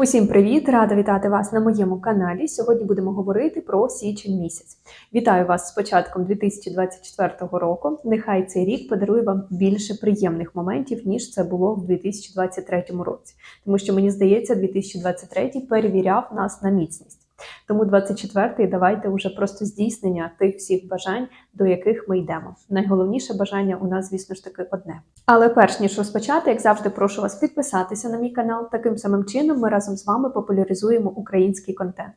Усім привіт! Рада вітати вас на моєму каналі. Сьогодні будемо говорити про січень місяць. Вітаю вас з початком 2024 року. Нехай цей рік подарує вам більше приємних моментів, ніж це було в 2023 році. Тому що мені здається, 2023 перевіряв нас на міцність. Тому 24-й давайте вже просто здійснення тих всіх бажань, до яких ми йдемо. Найголовніше бажання у нас, звісно ж таки, одне. Але перш ніж розпочати, як завжди, прошу вас підписатися на мій канал. Таким самим чином ми разом з вами популяризуємо український контент.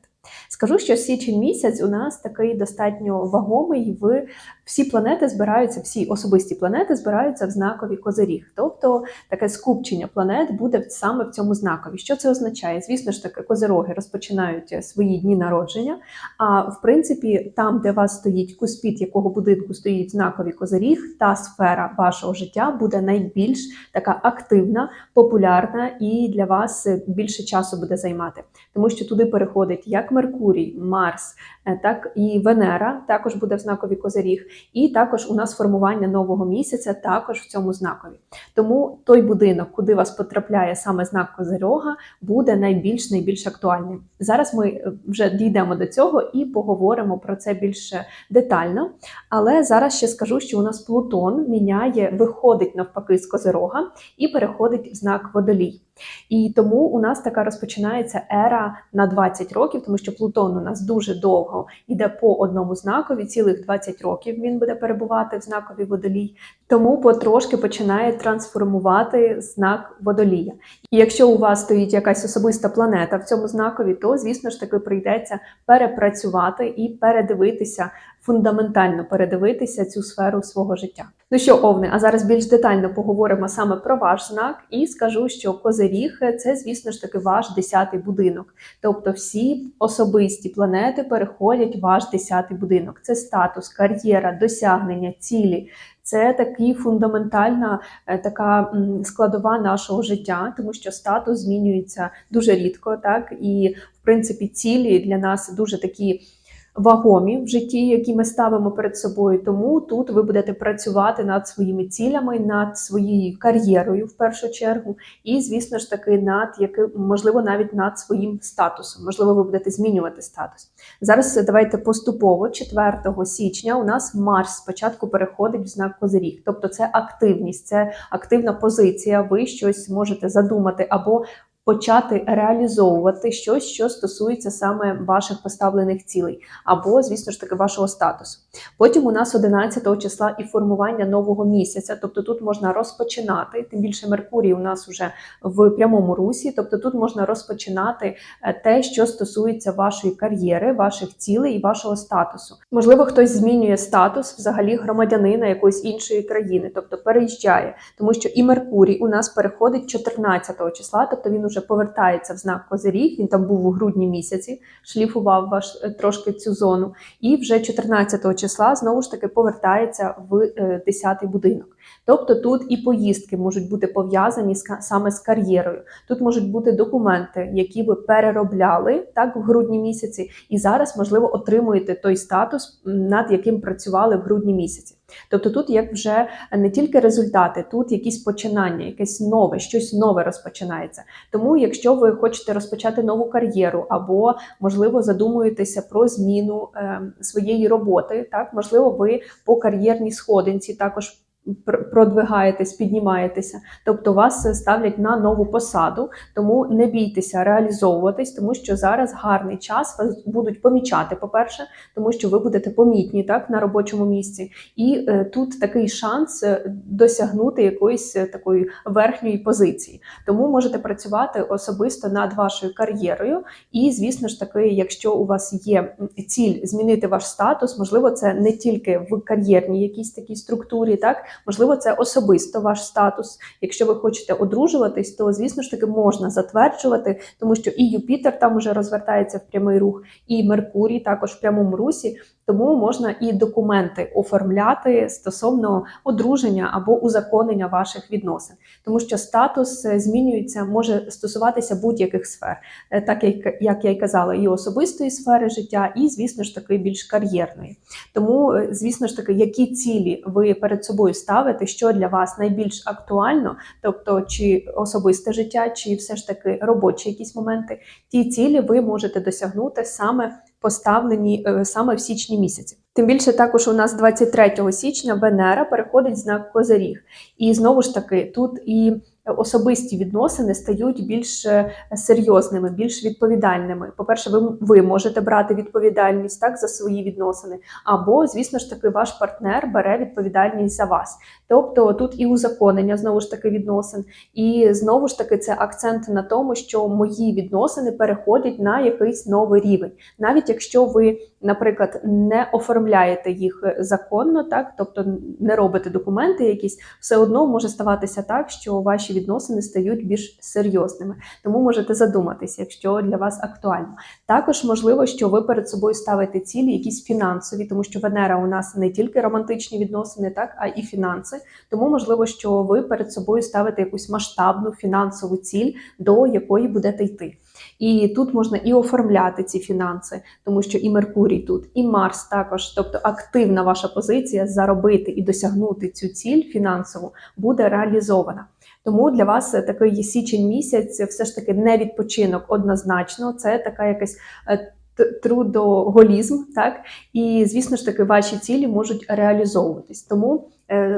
Скажу, що січень місяць у нас такий достатньо вагомий. В всі планети збираються, всі особисті планети збираються в знакові козиріг. Тобто таке скупчення планет буде саме в цьому знакові. Що це означає? Звісно ж таки, козироги розпочинають свої дні народження. А в принципі, там, де вас стоїть куспіт, якого будинку стоїть знаковий козиріг, та сфера вашого життя буде найбільш така активна, популярна і для вас більше часу буде займати, тому що туди переходить як Меркурій, Марс, е, так і Венера, також буде в знакові козиріг, і також у нас формування нового місяця також в цьому знакові. Тому той будинок, куди вас потрапляє саме знак Козирога, буде найбільш найбільш актуальним. Зараз ми е, вже дійдемо до цього і поговоримо про це більш детально. Але зараз ще скажу, що у нас Плутон міняє, виходить навпаки з Козирога і переходить в знак Водолій. І тому у нас така розпочинається ера на 20 років, тому що Плутон у нас дуже довго йде по одному знакові, цілих 20 років він буде перебувати в знакові водолій. Тому потрошки починає трансформувати знак водолія. І якщо у вас стоїть якась особиста планета в цьому знакові, то звісно ж таки прийдеться перепрацювати і передивитися. Фундаментально передивитися цю сферу свого життя. Ну що, Овни, а зараз більш детально поговоримо саме про ваш знак, і скажу, що Козиріг це, звісно ж таки, ваш десятий будинок. Тобто всі особисті планети переходять в ваш десятий будинок. Це статус, кар'єра, досягнення, цілі. Це такі фундаментальна е, така складова нашого життя, тому що статус змінюється дуже рідко, так і в принципі цілі для нас дуже такі вагомі в житті, які ми ставимо перед собою. Тому тут ви будете працювати над своїми цілями, над своєю кар'єрою в першу чергу, і, звісно ж таки, над яким можливо навіть над своїм статусом. Можливо, ви будете змінювати статус. Зараз давайте поступово, 4 січня, у нас Марс спочатку переходить в знак Козиріг, тобто це активність, це активна позиція. Ви щось можете задумати або почати реалізовувати щось, що стосується саме ваших поставлених цілей, або, звісно ж таки, вашого статусу. Потім у нас 11 числа і формування нового місяця, тобто тут можна розпочинати, тим більше Меркурій у нас вже в прямому русі, тобто тут можна розпочинати е, те, що стосується вашої кар'єри, ваших цілей і вашого статусу. Можливо, хтось змінює статус взагалі громадянина якоїсь іншої країни, тобто переїжджає, тому що і Меркурій у нас переходить 14 числа, тобто він уже повертається в знак Козиріг. Він там був у грудні місяці, шліфував ваш е, трошки цю зону, і вже 14 числа знову ж таки повертається в 10-й будинок. Тобто тут і поїздки можуть бути пов'язані саме з кар'єрою. Тут можуть бути документи, які ви переробляли так в грудні місяці, і зараз, можливо, отримуєте той статус, над яким працювали в грудні місяці. Тобто тут як вже не тільки результати, тут якісь починання, якесь нове, щось нове розпочинається. Тому, якщо ви хочете розпочати нову кар'єру, або можливо задумуєтеся про зміну е, своєї роботи, так можливо, ви по кар'єрній сходинці також. Пр- Продвигаєтесь, піднімаєтеся, тобто вас ставлять на нову посаду, тому не бійтеся реалізовуватись, тому що зараз гарний час вас будуть помічати. По-перше, тому що ви будете помітні так на робочому місці, і е, тут такий шанс е, досягнути якоїсь е, такої верхньої позиції. Тому можете працювати особисто над вашою кар'єрою. І, звісно ж таки, якщо у вас є ціль змінити ваш статус, можливо, це не тільки в кар'єрній якійсь такій структурі, так можливо, це особисто ваш статус. Якщо ви хочете одружуватись, то звісно ж таки можна затверджувати, тому що і Юпітер там уже розвертається в прямий рух, і Меркурій також в прямому русі. Тому можна і документи оформляти стосовно одруження або узаконення ваших відносин, тому що статус е, змінюється, може стосуватися будь-яких сфер, Е, так як, я й казала, і особистої сфери життя, і, звісно ж таки, більш кар'єрної. Тому, е, звісно ж таки, які цілі ви перед собою ставите, що для вас найбільш актуально, тобто чи особисте життя, чи все ж таки робочі якісь моменти, ті цілі ви можете досягнути саме поставлені е, саме в січні місяці. Тим більше також у нас 23 січня Венера переходить знак Козиріг. І знову ж таки, тут і особисті відносини стають більш е, серйозними, більш відповідальними. По-перше, ви, ви можете брати відповідальність так за свої відносини, або, звісно ж таки, ваш партнер бере відповідальність за вас. Тобто тут і узаконення знову ж таки відносин, і знову ж таки це акцент на тому, що мої відносини переходять на якийсь новий рівень, навіть якщо ви, наприклад, не оформляєте їх законно, так тобто не робите документи, якісь все одно може ставатися так, що ваші відносини стають більш серйозними. Тому можете задуматися, якщо для вас актуально. Також можливо, що ви перед собою ставите цілі, якісь фінансові, тому що Венера у нас не тільки романтичні відносини, так а і фінанси. Тому можливо, що ви перед собою ставите якусь масштабну фінансову ціль, до якої будете йти. І тут можна і оформляти ці фінанси, тому що і Меркурій тут, і Марс також, тобто активна ваша позиція заробити і досягнути цю ціль фінансову буде реалізована. Тому для вас такий січень місяць, все ж таки не відпочинок однозначно. Це така якась е, трудоголізм, так і звісно ж таки ваші цілі можуть реалізовуватись. Тому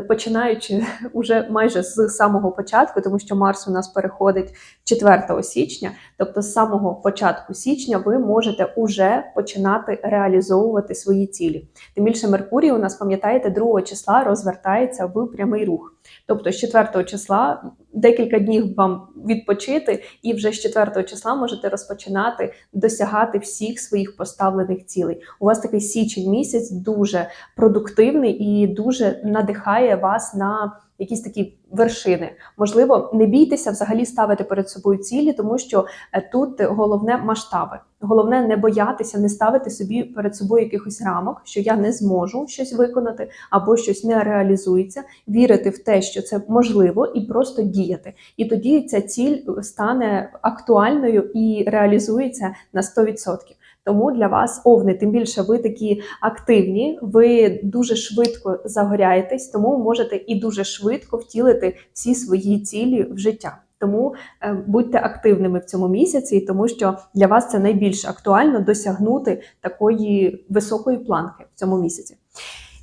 починаючи уже майже з самого початку, тому що Марс у нас переходить 4 січня, тобто з самого початку січня ви можете уже починати реалізовувати свої цілі. Тим більше Меркурій у нас, пам'ятаєте, 2 числа розвертається в прямий рух. Тобто з 4 числа декілька днів вам відпочити, і вже з 4 числа можете розпочинати досягати всіх своїх поставлених цілей. У вас такий січень місяць дуже продуктивний і дуже надихає вас на якісь такі вершини. Можливо, не бійтеся взагалі ставити перед собою цілі, тому що е, тут головне масштаби. Головне не боятися, не ставити собі перед собою якихось рамок, що я не зможу щось виконати або щось не реалізується, вірити в те, що це можливо, і просто діяти. І тоді ця ціль стане актуальною і реалізується на 100%. Тому для вас овни, тим більше ви такі активні, ви дуже швидко загоряєтесь, тому можете і дуже швидко втілити всі свої цілі в життя. Тому е, будьте активними в цьому місяці, тому що для вас це найбільш актуально досягнути такої високої планки в цьому місяці.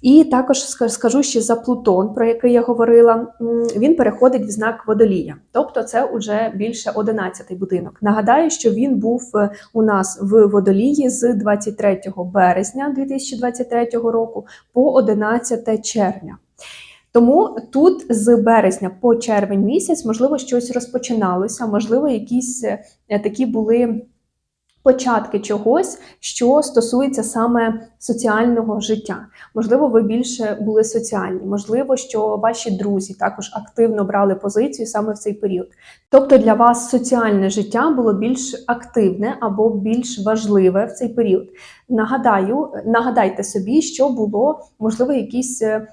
І також ска- скажу ще за Плутон, про який я говорила. Він переходить в знак водолія, тобто це вже більше 11-й будинок. Нагадаю, що він був е, у нас в водолії з 23 березня 2023 року по 11 червня. Тому тут з березня по червень місяць, можливо, щось розпочиналося, можливо, якісь е, такі були початки чогось, що стосується саме соціального життя. Можливо, ви більше були соціальні, можливо, що ваші друзі також активно брали позицію саме в цей період. Тобто для вас соціальне життя було більш активне або більш важливе в цей період. Нагадаю, нагадайте собі, що було, можливо, якісь е,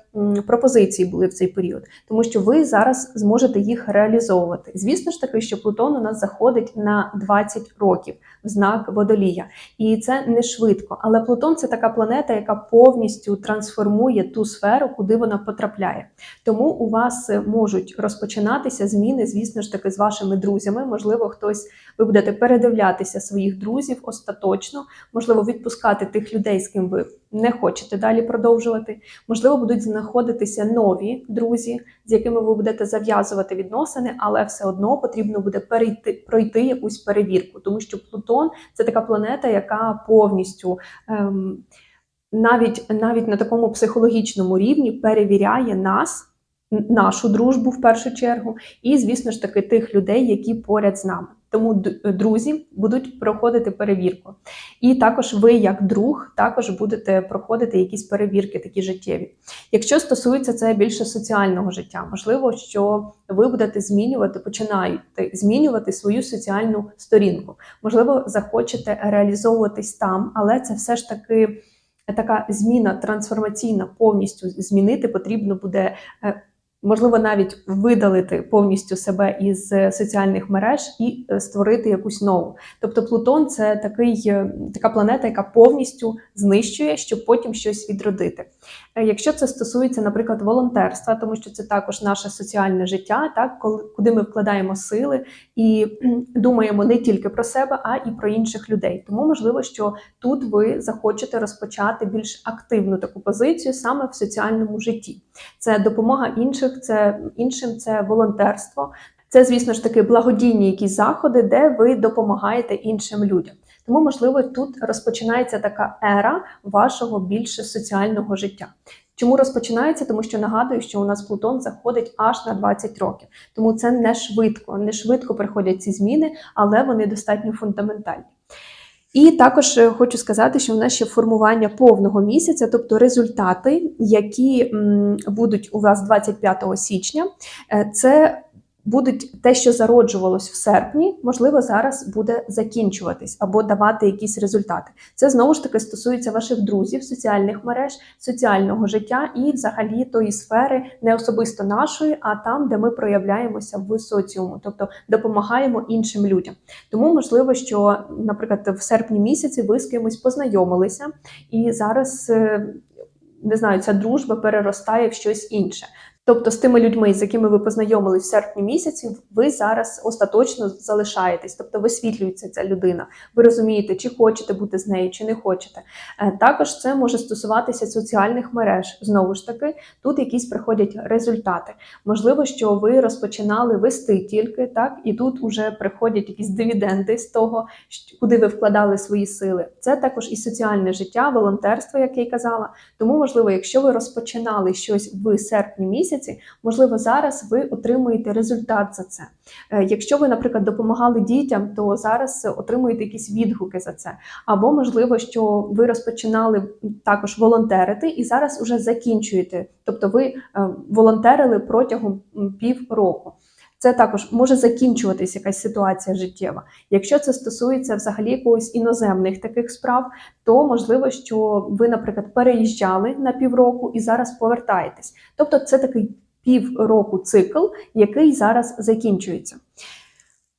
пропозиції були в цей період, тому що ви зараз зможете їх реалізовувати. Звісно ж таки, що Плутон у нас заходить на 20 років в знак водолія, і це не швидко. Але Плутон це така планета, яка повністю трансформує ту сферу, куди вона потрапляє. Тому у вас е, можуть розпочинатися зміни, звісно ж таки, з вашими друзями. Можливо, хтось ви будете передивлятися своїх друзів остаточно, можливо, відпускати тих людей, з ким ви не хочете далі продовжувати. Можливо, будуть знаходитися нові друзі, з якими ви будете зав'язувати відносини, але все одно потрібно буде перейти пройти якусь перевірку, тому що Плутон це така планета, яка повністю. Ем, навіть навіть на такому психологічному рівні перевіряє нас, нашу дружбу в першу чергу, і, звісно ж таки, тих людей, які поряд з нами. Тому друзі будуть проходити перевірку. І також ви, як друг, також будете проходити якісь перевірки, такі життєві. Якщо стосується це більше соціального життя, можливо, що ви будете змінювати, починаєте змінювати свою соціальну сторінку. Можливо, захочете реалізовуватись там, але це все ж таки така зміна трансформаційна повністю змінити потрібно буде. Можливо, навіть видалити повністю себе із е, соціальних мереж і е, створити якусь нову. Тобто Плутон це такий, е, така планета, яка повністю знищує, щоб потім щось відродити. Якщо це стосується, наприклад, волонтерства, тому що це також наше соціальне життя, так коли куди ми вкладаємо сили і думаємо не тільки про себе, а і про інших людей. Тому можливо, що тут ви захочете розпочати більш активну таку позицію саме в соціальному житті. Це допомога інших, це іншим, це волонтерство. Це, звісно ж таки, благодійні якісь заходи, де ви допомагаєте іншим людям. Тому, можливо, тут розпочинається така ера вашого більше соціального життя. Чому розпочинається? Тому що нагадую, що у нас Плутон заходить аж на 20 років. Тому це не швидко, не швидко приходять ці зміни, але вони достатньо фундаментальні. І також е, хочу сказати, що в нас ще формування повного місяця, тобто результати, які будуть у вас 25 січня, е, це будуть те, що зароджувалось в серпні, можливо, зараз буде закінчуватись або давати якісь результати. Це знову ж таки стосується ваших друзів, соціальних мереж, соціального життя і взагалі тої сфери, не особисто нашої, а там, де ми проявляємося в соціуму, тобто допомагаємо іншим людям. Тому можливо, що, наприклад, в серпні місяці ви з кимось познайомилися, і зараз е, не знаю, ця дружба переростає в щось інше. Тобто з тими людьми, з якими ви познайомились в серпні місяці, ви зараз остаточно залишаєтесь, тобто висвітлюється ця людина. Ви розумієте, чи хочете бути з нею, чи не хочете. Е, Також це може стосуватися соціальних мереж. Знову ж таки, тут якісь приходять результати. Можливо, що ви розпочинали вести тільки так, і тут уже приходять якісь дивіденди з того, куди ви вкладали свої сили. Це також і соціальне життя, волонтерство, як я й казала. Тому, можливо, якщо ви розпочинали щось в серпні місяці, можливо, зараз ви отримуєте результат за це. Е, Якщо ви, наприклад, допомагали дітям, то зараз отримуєте якісь відгуки за це. Або можливо, що ви розпочинали також волонтерити і зараз уже закінчуєте. Тобто ви е, волонтерили протягом півроку. Це також може закінчуватись якась ситуація життєва. Якщо це стосується взагалі якогось іноземних таких справ, то можливо, що ви, наприклад, переїжджали на півроку і зараз повертаєтесь. Тобто, це такий півроку цикл, який зараз закінчується.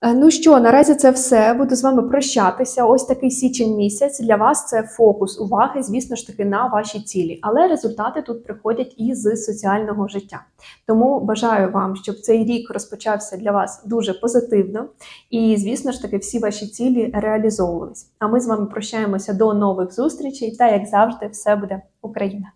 Е, Ну що, наразі це все. Буду з вами прощатися. Ось такий січень місяць. Для вас це фокус уваги, звісно ж таки, на ваші цілі. Але результати тут приходять і з соціального життя. Тому бажаю вам, щоб цей рік розпочався для вас дуже позитивно. І, звісно ж таки, всі ваші цілі реалізовувались. А ми з вами прощаємося до нових зустрічей. Та як завжди, все буде Україна!